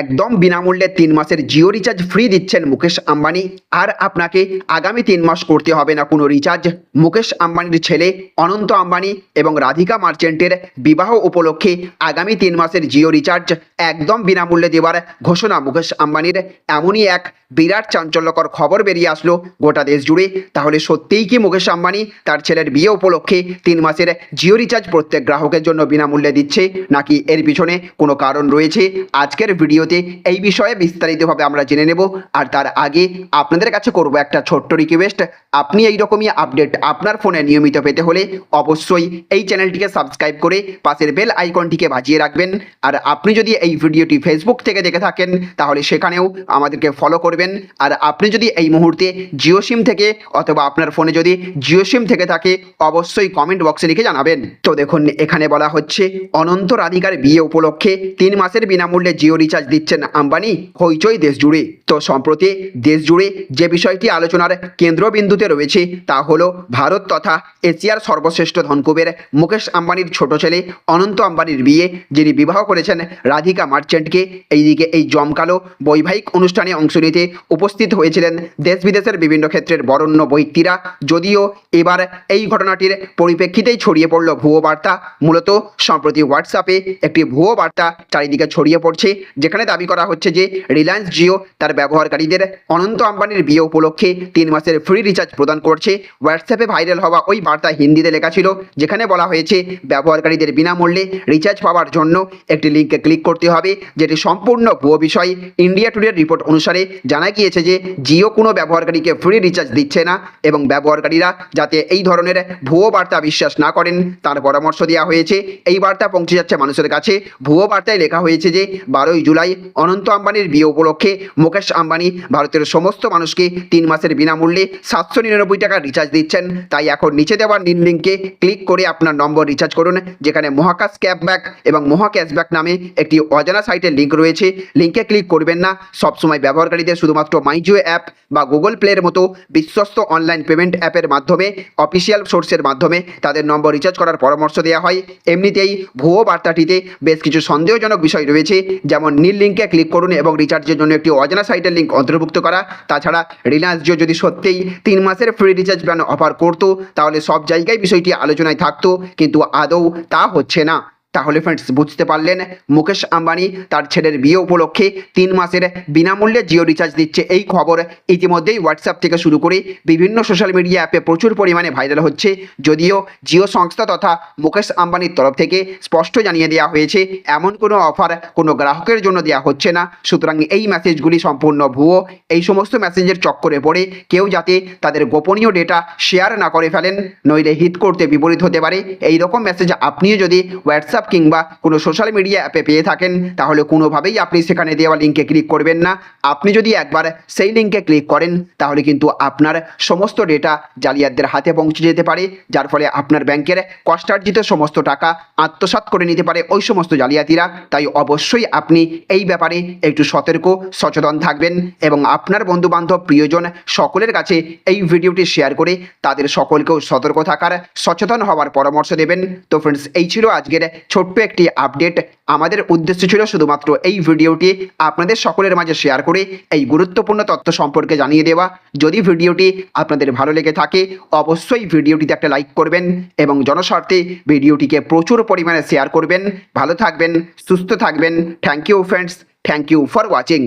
একদম বিনামূল্যে তিন মাসের জিও রিচার্জ ফ্রি দিচ্ছেন মুকেশ আম্বানি। আর আপনাকে আগামী তিন মাস করতে হবে না কোনো রিচার্জ মুকেশ আম্বানির ছেলে অনন্ত আম্বানি এবং রাধিকা মার্চেন্টের বিবাহ উপলক্ষে আগামী তিন মাসের জিও রিচার্জ একদম বিনামূল্যে দেওয়ার ঘোষণা মুকেশ আম্বানির। এমনই এক বিরাট চাঞ্চল্যকর খবর বেরিয়ে আসলো গোটা দেশ জুড়ে। তাহলে সত্যিই কি মুকেশ আম্বানি তার ছেলের বিয়ে উপলক্ষে তিন মাসের জিও রিচার্জ প্রত্যেক গ্রাহকের জন্য বিনামূল্যে দিচ্ছে? নাকি এর পিছনে কোনো কারণ রয়েছে? আজকের ভিডিওতে এই বিষয়ে বিস্তারিতভাবে আমরা জেনে নেব। আর তার আগে আপনাদের কাছে করব একটা ছোট্ট রিকোয়েস্ট আপনি এই রকমই আপডেট আপনার ফোনে নিয়মিত পেতে হলে অবশ্যই এই চ্যানেলটিকে সাবস্ক্রাইব করে পাশের বেল আইকনটিকে বাজিয়ে রাখবেন। আর আপনি যদি এই ভিডিওটি ফেসবুক থেকে দেখে থাকেন, তাহলে সেখানেও আমাদেরকে ফলো করবেন। আর আপনি যদি এই মুহূর্তে জিও সিম থেকে অথবা আপনার ফোনে যদি জিও সিম থেকে থাকে, অবশ্যই কমেন্ট বক্সে লিখে জানাবেন। তো দেখুন, এখানে বলা হচ্ছে অনন্ত রাধিকার বিয়ে উপলক্ষে তিন মাসের বিনামূল্যে জিও রিচার্জ দিচ্ছেন আম্বানি হইচই দেশ জুড়ে তো সম্প্রতি দেশ জুড়ে যে বিষয়টি আলোচনার কেন্দ্রবিন্দুতে রয়েছে, তা হলো ভারত তথা এশিয়ার সর্বশ্রেষ্ঠ ধনকুবের মুকেশ আম্বানির ছোট ছেলে অনন্ত আম্বানির বিয়ে, যিনি বিবাহ করেছেন রাধিকা মার্চেন্টকে। এইদিকে এই জমকালো বৈবাহিক অনুষ্ঠানে অংশ নিতে উপস্থিত হয়েছিলেন দেশ বিদেশের বিভিন্ন ক্ষেত্রের বরণ্য ব্যক্তিরা। যদিও এবার এই ঘটনাটির পরিপ্রেক্ষিতেই ছড়িয়ে পড়ল ভুয়ো বার্তা। মূলত সম্প্রতি হোয়াটসঅ্যাপে একটি ভুয়ো বার্তা চারিদিকে ছড়িয়ে পড়ছে, যেখানে দাবি করা হচ্ছে যে রিলায়েন্স জিও তার ব্যবহারকারীদের অনন্ত আম্বানির বিয়ে উপলক্ষে তিন মাসের ফ্রি রিচার্জ প্রদান করছে। হোয়াটসঅ্যাপে ভাইরাল হওয়া ওই বার্তা হিন্দিতে লেখা ছিল, যেখানে বলা হয়েছে, ব্যবহারকারীদের বিনামূল্যে রিচার্জ পাওয়ার জন্য একটি লিঙ্কে ক্লিক করতে হবে, যেটি সম্পূর্ণ ভুয়ো বিষয়। ইন্ডিয়া টুডের রিপোর্ট অনুসারে জানা গিয়েছে যে, জিও কোনো ব্যবহারকারীকে ফ্রি রিচার্জ দিচ্ছে না এবং ব্যবহারকারীরা যাতে এই ধরনের ভুয়ো বার্তা বিশ্বাস না করেন, তার পরামর্শ দেওয়া হয়েছে। এই বার্তা পৌঁছে যাচ্ছে মানুষের কাছে। ভুয়ো বার্তায় লেখা হয়েছে যে, বারোই জুলাই অনন্ত আম্বানির বিয়ে উপলক্ষে মুকেশ আম্বানি। ভারতের সমস্ত মানুষকে তিন মাসের বিনামূল্যে সাতশো নিরানব্বই টাকা রিচার্জ দিচ্ছেন। তাই এখন নিচে দেওয়ার নীল লিঙ্কে ক্লিক করে আপনার নম্বর রিচার্জ করুন, যেখানে মহাকাশ ক্যাশব্যাক এবং মহা ক্যাশব্যাক নামে একটি অজানা সাইটের লিঙ্ক রয়েছে। লিঙ্কে ক্লিক করবেন না। সবসময় ব্যবহারকারীদের শুধুমাত্র মাইজিও অ্যাপ বা গুগল প্লের মতো বিশ্বস্ত অনলাইন পেমেন্ট অ্যাপের মাধ্যমে অফিসিয়াল সোর্সের মাধ্যমে তাদের নম্বর রিচার্জ করার পরামর্শ দেওয়া হয়। এমনিতেই ভুয়ো বার্তাটিতে বেশ কিছু সন্দেহজনক বিষয় রয়েছে। যেমন নীল লিঙ্কে ক্লিক করুন এবং রিচার্জের জন্য একটি অজানা সাইটের লিঙ্ক অন্তর্ভুক্ত করা। তাছাড়া রিলায়েন্স জিও যদি সত্যিই তিন মাসের ফ্রি রিচার্জ প্ল্যান অফার করতো, তাহলে সব জায়গায় বিষয়টি আলোচনায় থাকতো, কিন্তু আদৌ তা হচ্ছে না। তাহলে ফ্রেন্ডস বুঝতে পারলেন, মুকেশ আম্বানি তার ছেলের বিয়ে উপলক্ষে তিন মাসের বিনামূল্যে জিও রিচার্জ দিচ্ছে এই খবর। ইতিমধ্যেই হোয়াটসঅ্যাপ থেকে শুরু করে বিভিন্ন সোশ্যাল মিডিয়া অ্যাপে প্রচুর পরিমাণে ভাইরাল হচ্ছে। যদিও জিও সংস্থা তথা মুকেশ আম্বানির তরফ থেকে স্পষ্ট জানিয়ে দেওয়া হয়েছে, এমন কোনো অফার কোনো গ্রাহকের জন্য দেওয়া হচ্ছে না। সুতরাং এই মেসেজগুলি সম্পূর্ণ ভুয়ো। এই সমস্ত মেসেজের চক্করে পড়ে কেউ যাতে তাদের গোপনীয় ডেটা শেয়ার না করে ফেলেন, নইলে হিট করতে বিপরীত হতে পারে। এই রকম মেসেজ আপনিও যদি হোয়াটসঅ্যাপ কিংবা কোনো সোশ্যাল মিডিয়া অ্যাপে পেয়ে থাকেন, তাহলে কোনোভাবেই আপনি সেখানে দেওয়া লিঙ্কে ক্লিক করবেন না। আপনি যদি একবার সেই লিঙ্কে ক্লিক করেন, তাহলে কিন্তু আপনার সমস্ত ডেটা জালিয়াতদের হাতে পৌঁছে যেতে পারে, যার ফলে আপনার ব্যাংকের কষ্টার্জিত সমস্ত টাকা আত্মসাৎ করে নিতে পারে ওই সমস্ত জালিয়াতিরা। তাই অবশ্যই আপনি এই ব্যাপারে একটু সতর্ক, সচেতন থাকবেন এবং আপনার বন্ধুবান্ধব, প্রিয়জন সকলের কাছে এই ভিডিওটি শেয়ার করে তাদের সকলকেও সতর্ক থাকার, সচেতন হওয়ার পরামর্শ দেবেন। তো ফ্রেন্ডস এই ছিল আজকের ছোট্ট একটি আপডেট আমাদের উদ্দেশ্য ছিল শুধুমাত্র এই ভিডিওটি আপনাদের সকলের মাঝে শেয়ার করে এই গুরুত্বপূর্ণ তথ্য সম্পর্কে জানিয়ে দেওয়া। যদি ভিডিওটি আপনাদের ভালো লেগে থাকে, অবশ্যই ভিডিওটিতে একটা লাইক করবেন এবং জনস্বার্থে ভিডিওটিকে প্রচুর পরিমাণে শেয়ার করবেন। ভালো থাকবেন, সুস্থ থাকবেন। Thank you friends thank you for watching